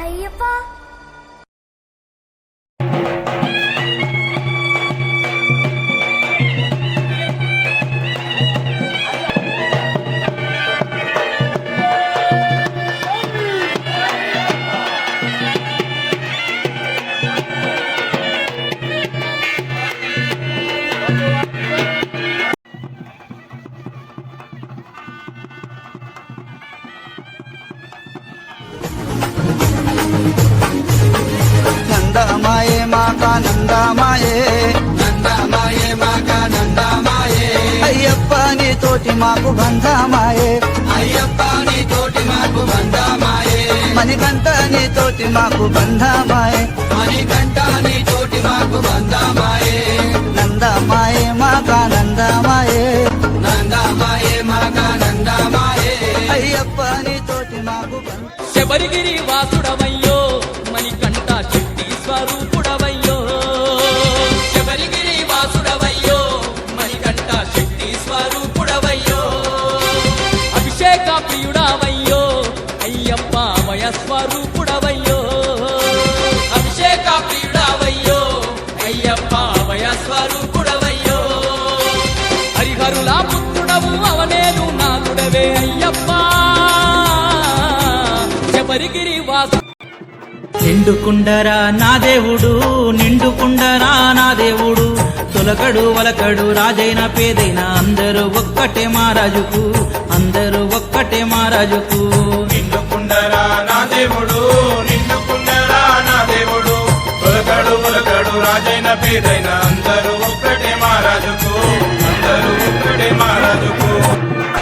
అయ్యప్ప నందమాయే నందమాయే మాకా నందమాయే. అయ్యప్ప నీ తోటి మాకు బంధమాయే. అయ్యప్ప నీ తోటి మాకు బంధమాయే. మణికంఠ నీ తోటి మాకు బంధమాయే. మణికంఠ నీ తోటి మాకు బంధమాయే. నందమాయే మాకా నందమాయే. నందమాయే మాకా నందమాయే. అయ్యప్ప నీ తోటి మాకు శబరిగిరి శబరిగిరి వాసు. నిండుకుండరా నా దేవుడు నిండుకుండరా నా దేవుడు. తొలకడు వలకడు రాజైన పేదైన అందరూ ఒక్కటే మహారాజుకు అందరూ ఒక్కటే మహారాజుకు. నిండుకుండరా నా దేవుడు నిండుకుండరా నా దేవుడు. ఒలకడు ఒలకడు రాజైన పేదైన అందరూ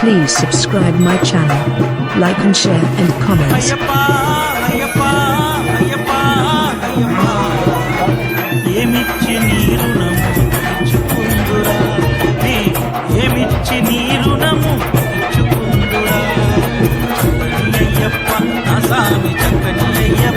Please subscribe my channel, like and share and comments. Ayyappa Ayyappa Ayyappa Ayyappa ఏమిచ్చి నీ రుణము ఇచ్చుకుందురా నే ఏమిచ్చి నీ రుణము ఇచ్చుకుందురా చక్కని అయ్యప్ప నా సామి చక్కని అయ్యప్ప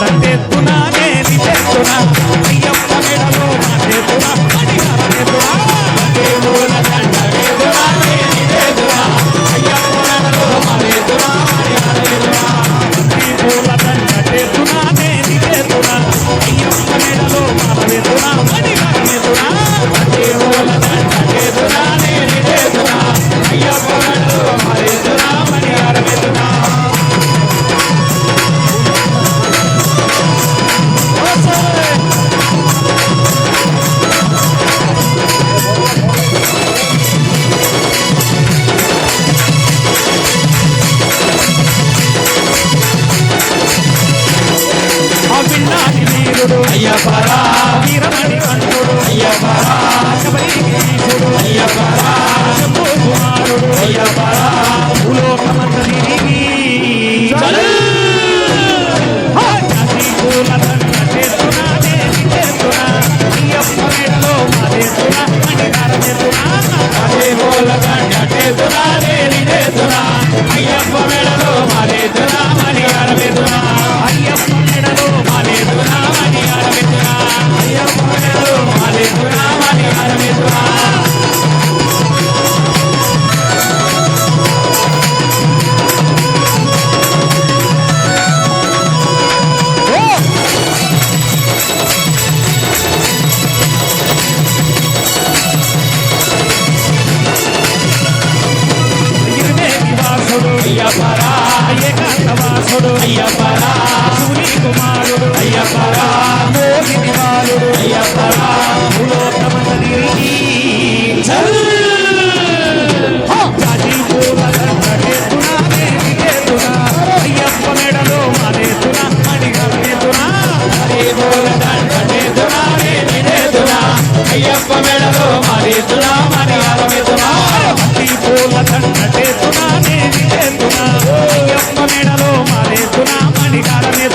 దండ చేస్తున్నా నేను చేస్తున్నా got Obrigada, meu.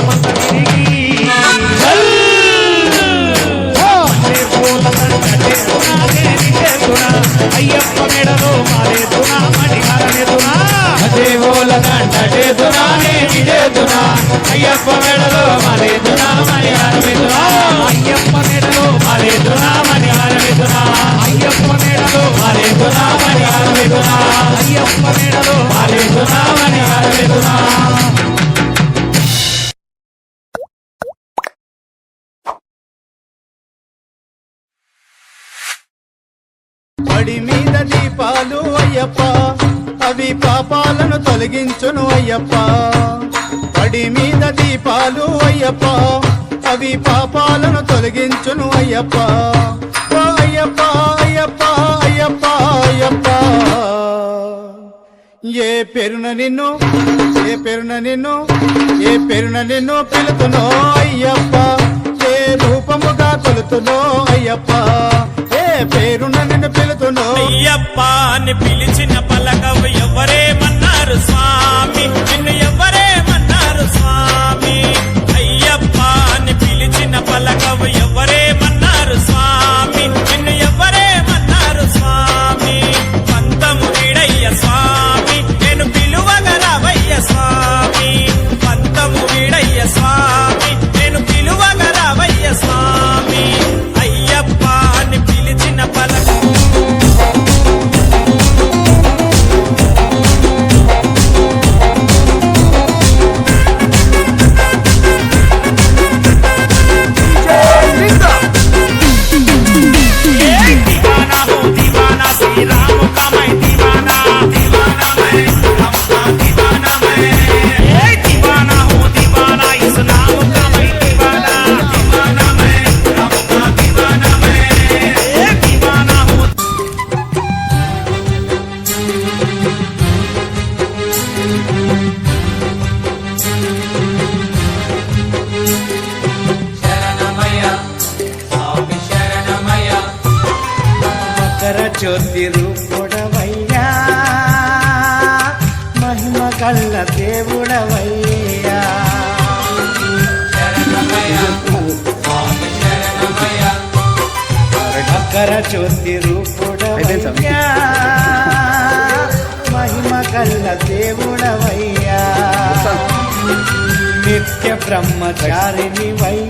Ela మడి మీద దీపాలు అయ్యప్ప. అవి పాపాలను తొలగించును అయ్యప్ప. మడి మీద దీపాలు అయ్యప్ప. అవి పాపాలను తొలగించును అయ్యప్ప. అయ్యప్ప అయ్యప్ప అయ్యప్ప అయ్యప్ప. ఏ పేరున నిన్ను ఏ పేరున నిన్ను ఏ పేరున నిన్ను పిలుతునో అయ్యప్ప. ఏ రూపముగా కొలుతునో అయ్యప్ప. పేరున నిన్ను పిలుతునో అయ్యప్ప అని పిలిచిన పలకవు ఎవరేమన్నారు? స్వామి మకర జ్యోతి రూపుడవయ్యా మహిమ కళ్ళ దేవుడవయ్యా నిత్య బ్రహ్మచారిని వయ్యా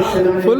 فل